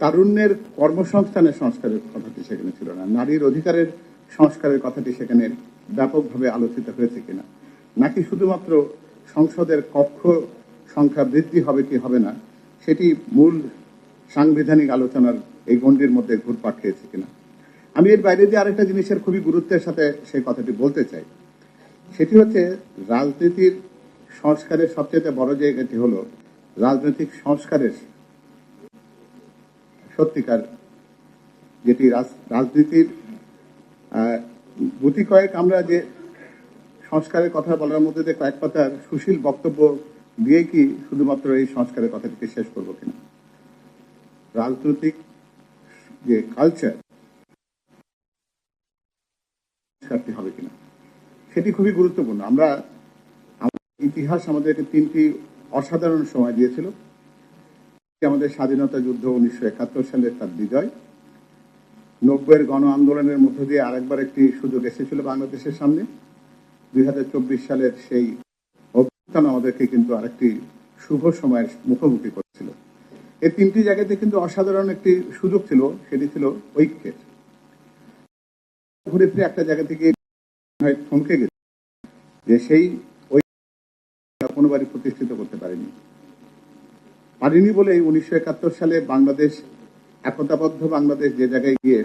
তারুণ্যের কর্মসংস্থানের সংস্কারের কথাটি সেখানে ছিল না। নারীর অধিকারের সংস্কারের কথাটি সেখানে ব্যাপকভাবে আলোচিত হয়েছে কিনা। নাকি শুধুমাত্র সংসদের কক্ষ সংখ্যা বৃদ্ধি হবে কি হবে না, সেটি মূল সাংবিধানিক আলোচনার এই গণ্ডির মধ্যে ঘুরপাক খেয়েছে কিনা। আমি এর বাইরে দিয়ে আরেকটা জিনিসের খুবই গুরুত্বের সাথে সেই কথাটি বলতে চাই, সেটি হচ্ছে রাজনীতির সংস্কারের সবচেয়ে বড় জায়গাটি হল রাজনৈতিক সংস্কারের সত্যিকার যেটি রাজনীতির গুটি কয়েক আমরা যে সংস্কারের কথা বলার মধ্যে যে কয়েক পাতার সুশীল বক্তব্য দিয়ে কি শুধুমাত্র এই সংস্কারের কথাটিকে শেষ করব কিনা? রাজনৈতিক যে কালচার সংস্কারটি হবে কিনা? সেটি খুবই গুরুত্বপূর্ণ। আমরা ইতিহাস আমাদেরকে তিনটি অসাধারণ সময় দিয়েছিল। আমাদের স্বাধীনতা যুদ্ধ উনিশশো একাত্তর সালের তার বিজয়। নব্বইয়ের গণ আন্দোলনের মধ্য দিয়ে আরেকবার একটি সুযোগ এসেছিল বাংলাদেশের সামনে। দুই চব্বিশ সালের সেই অভ্যুত্থান আমাদেরকে কিন্তু আরেকটি শুভ সময়ের মুখোমুখি করেছিল। এই তিনটি জায়গাতে কিন্তু অসাধারণ একটি সুযোগ ছিল, সেটি ছিল ঐক্যের। ঘুরে ফিরে একটা জায়গা থেকে থমকে গেছে যে সেই ঐক্য কোনোবারই প্রতিষ্ঠিত করতে পারেনি। পারিনি বলে উনিশশো একাত্তর সালে বাংলাদেশ, একতাবদ্ধ বাংলাদেশ যে জায়গায় গিয়ে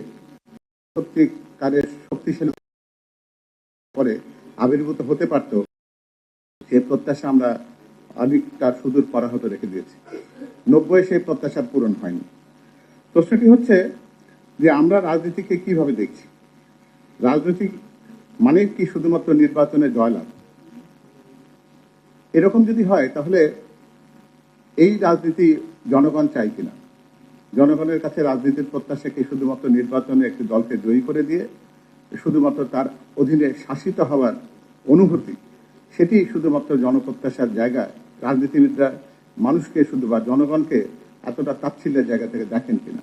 সত্যিকারের শক্তিশালী পরে আবির্ভূত হতে পারত সে প্রত্যাশা আমরা অনেকটা সুদূর পরাহত রেখে দিয়েছি। নব্বই সেই প্রত্যাশা পূরণ হয়নি। প্রশ্নটি হচ্ছে যে আমরা রাজনীতিকে কীভাবে দেখছি? রাজনৈতিক মানে কি শুধুমাত্র নির্বাচনে জয়লাভ? এরকম যদি হয়, তাহলে এই রাজনীতি জনগণ চাই কিনা? জনগণের কাছে রাজনীতির প্রত্যাশা কি শুধুমাত্র নির্বাচনে একটি দলকে জয়ী করে দিয়ে, শুধুমাত্র তার অধীনে শাসিত হওয়ার অনুভূতি? সেটি শুধুমাত্র জনপ্রত্যাশার জায়গা। রাজনীতিবিদরা মানুষকে শুধু বা জনগণকে এতটা তাচ্ছিল্যের জায়গা থেকে দেখেন কিনা?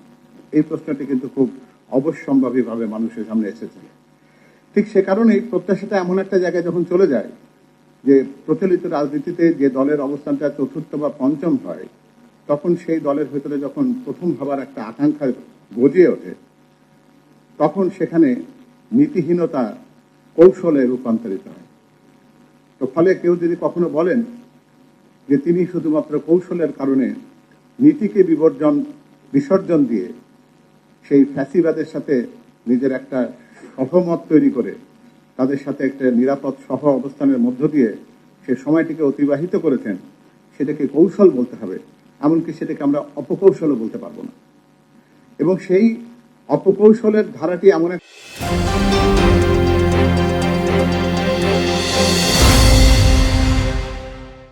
এই প্রশ্নটি কিন্তু খুব অবশ্যম্ভাবীভাবে মানুষের সামনে এসেছে। ঠিক সে কারণেই প্রত্যাশাটা এমন একটা জায়গায় যখন চলে যায় যে প্রচলিত রাজনীতিতে যে দলের অবস্থানটা চতুর্থ বা পঞ্চম হয়, তখন সেই দলের ভেতরে যখন প্রথম ভাবার একটা আকাঙ্ক্ষা গজিয়ে ওঠে, তখন সেখানে নীতিহীনতা কৌশলে রূপান্তরিত হয়। তো ফলে কেউ যদি কখনো বলেন যে তিনি শুধুমাত্র কৌশলের কারণে নীতিকে বিবর্জন, বিসর্জন দিয়ে সেই ফ্যাসিবাদের সাথে নিজের একটা সহমত তৈরি করে তাদের সাথে একটা নিরাপদ সহ অবস্থানের মধ্য দিয়ে সে সময়টিকে অতিবাহিত করেছেন, সেটাকে কৌশল বলতে হবে, এমনকি সেটাকে আমরা অপকৌশলও বলতে পারব না। এবং সেই অপকৌশলের ধারাটি এমন এক